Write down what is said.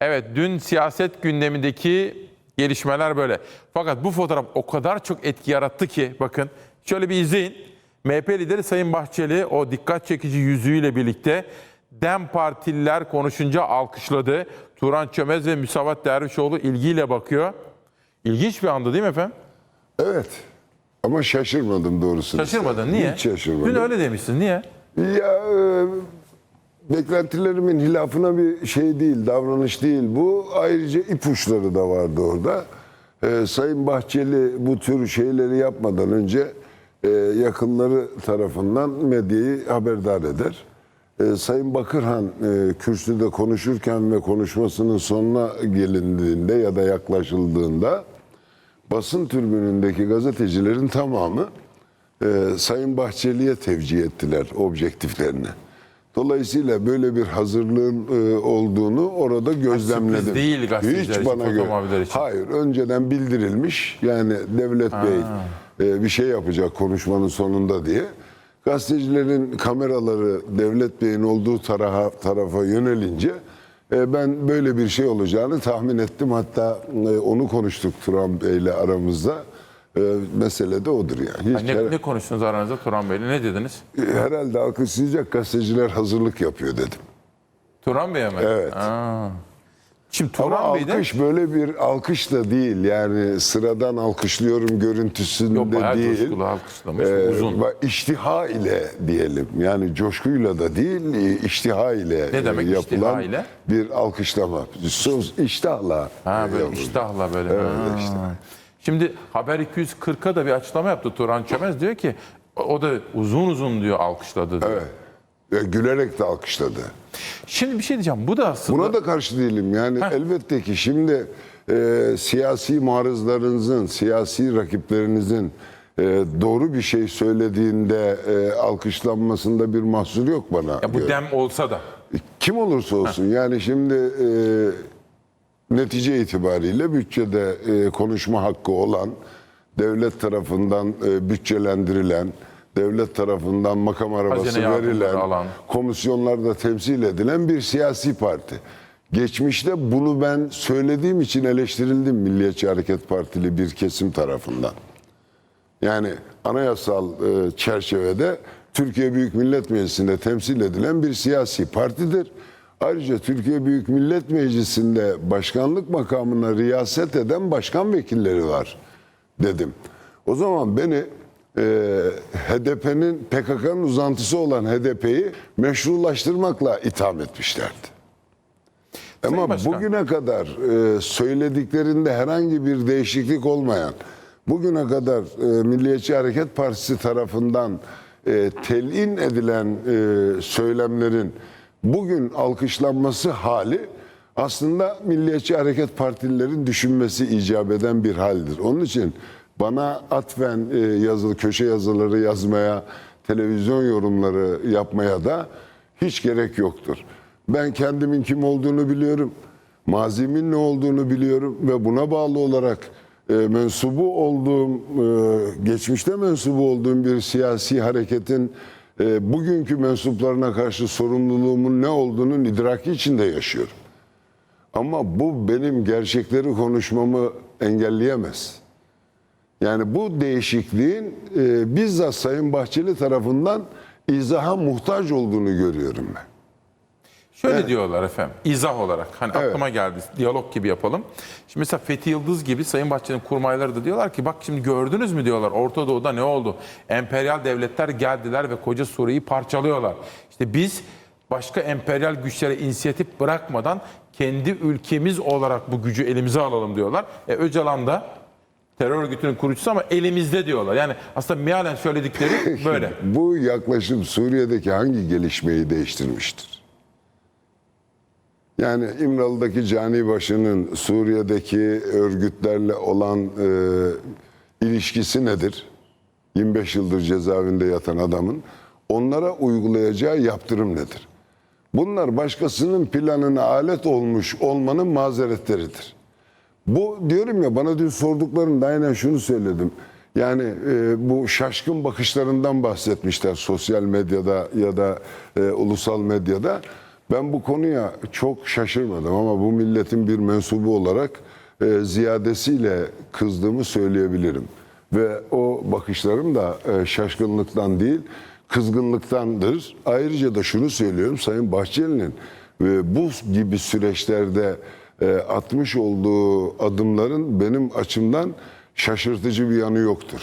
Evet dün siyaset gündemindeki gelişmeler böyle. Fakat bu fotoğraf o kadar çok etki yarattı ki bakın şöyle bir izleyin. MHP lideri Sayın Bahçeli o dikkat çekici yüzüğüyle birlikte DEM partililer konuşunca alkışladı. Turan Çömez ve Müsavat Dervişoğlu ilgiyle bakıyor. İlginç bir andı değil mi efendim? Evet. Ama şaşırmadım doğrusu. Şaşırmadın. Niye? Hiç şaşırmadım. Dün öyle demişsin. Niye? Ya e, beklentilerimin hilafına bir şey değil, davranış değil. Bu ayrıca ipuçları da vardı orada. E, Sayın Bahçeli bu tür şeyleri yapmadan önce e, yakınları tarafından medyayı haberdar eder. E, Sayın Bakırhan e, kürsüde konuşurken ve konuşmasının sonuna gelindiğinde ya da yaklaşıldığında basın tribünündeki gazetecilerin tamamı e, Sayın Bahçeli'ye tevcih ettiler objektiflerini. Dolayısıyla böyle bir hazırlığın e, olduğunu orada gözlemledim. değil gazeteciler Hiç bana göre. için. Hayır, önceden bildirilmiş. Yani Devlet Bey e, bir şey yapacak konuşmanın sonunda diye. Gazetecilerin kameraları Devlet Bey'in olduğu tarafa, tarafa yönelince e, ben böyle bir şey olacağını tahmin ettim. Hatta e, onu konuştuk Turan Bey'le aramızda. E, mesele de odur yani. Hiç Ne, her- ne konuştunuz aranızda Turan Bey'le? Ne dediniz? e, herhalde alkışlayacak gazeteciler hazırlık yapıyor dedim. Turan Bey'e mi? Evet. Aa. Şimdi Ama Turan Bey'de alkış böyle bir alkış da değil. Yani sıradan alkışlıyorum görüntüsünde Yok, bayağı değil. coşkulu alkışlamış, Ee, uzun. iştiha ile diyelim. Yani coşkuyla da değil, iştiha ile Ne demek iştiha yapılan ile? bir alkışlama. Söz iştahla. Ha böyle yapılır. iştahla böyle. Evet, Ha. işte. Şimdi Haber 240'a da bir açıklama yaptı Turan Çömez. Diyor ki o da uzun uzun diyor alkışladı diyor. Evet. E, gülerek de alkışladı. Şimdi bir şey diyeceğim. Bu da aslında Buna da karşı değilim. Yani elbette ki şimdi e, siyasi muarızlarınızın, siyasi rakiplerinizin e, doğru bir şey söylediğinde e, alkışlanmasında bir mahsur yok bana. ya bu göre. dem olsa da. Kim olursa olsun yani şimdi e, netice itibariyle bütçede e, konuşma hakkı olan, devlet tarafından e, bütçelendirilen, devlet tarafından makam arabası Hazine verilen, alan. komisyonlarda temsil edilen bir siyasi parti. Geçmişte bunu ben söylediğim için eleştirildim Milliyetçi Hareket Partili bir kesim tarafından. Yani anayasal e, çerçevede Türkiye Büyük Millet Meclisi'nde temsil edilen bir siyasi partidir. Ayrıca Türkiye Büyük Millet Meclisi'nde başkanlık makamına riyaset eden başkan vekilleri var dedim. O zaman beni e, HDP'nin PKK'nın uzantısı olan HDP'yi meşrulaştırmakla itham etmişlerdi. Ama Başkan. bugüne kadar e, söylediklerinde herhangi bir değişiklik olmayan, bugüne kadar e, Milliyetçi Hareket Partisi tarafından e, telin edilen e, söylemlerin bugün alkışlanması hali aslında Milliyetçi Hareket Partililerin düşünmesi icap eden bir haldir. Onun için bana atfen e, yazılı köşe yazıları yazmaya, televizyon yorumları yapmaya da hiç gerek yoktur. Ben kendimin kim olduğunu biliyorum. Mazimin ne olduğunu biliyorum ve buna bağlı olarak e, mensubu olduğum, e, geçmişte mensubu olduğum bir siyasi hareketin e, bugünkü mensuplarına karşı sorumluluğumun ne olduğunun idraki içinde yaşıyorum. Ama bu benim gerçekleri konuşmamı engelleyemez. Yani bu değişikliğin e, bizzat Sayın Bahçeli tarafından izaha muhtaç olduğunu görüyorum ben. Şöyle diyorlar efendim izah olarak hani Evet. aklıma geldi diyalog gibi yapalım. Şimdi mesela Fethi Yıldız gibi Sayın Bahçeli'nin kurmayları da diyorlar ki bak şimdi gördünüz mü diyorlar Orta Doğu'da ne oldu? Emperyal devletler geldiler ve koca Suriye'yi parçalıyorlar. İşte biz başka emperyal güçlere inisiyatif bırakmadan kendi ülkemiz olarak bu gücü elimize alalım diyorlar. E, Öcalan da terör örgütünün kurucusu ama elimizde diyorlar. Yani aslında mealen söyledikleri böyle. Bu yaklaşım Suriye'deki hangi gelişmeyi değiştirmiştir? Yani İmralı'daki cani başının Suriye'deki örgütlerle olan e, ilişkisi nedir? 25 yıldır cezaevinde yatan adamın onlara uygulayacağı yaptırım nedir? Bunlar başkasının planına alet olmuş olmanın mazeretleridir. Bu diyorum ya bana dün sorduklarında aynen şunu söyledim. Yani e, bu şaşkın bakışlarından bahsetmişler sosyal medyada ya da e, ulusal medyada. Ben bu konuya çok şaşırmadım ama bu milletin bir mensubu olarak e, ziyadesiyle kızdığımı söyleyebilirim. Ve o bakışlarım da e, şaşkınlıktan değil, kızgınlıktandır. Ayrıca da şunu söylüyorum, Sayın Bahçeli'nin e, bu gibi süreçlerde e, atmış olduğu adımların benim açımdan şaşırtıcı bir yanı yoktur.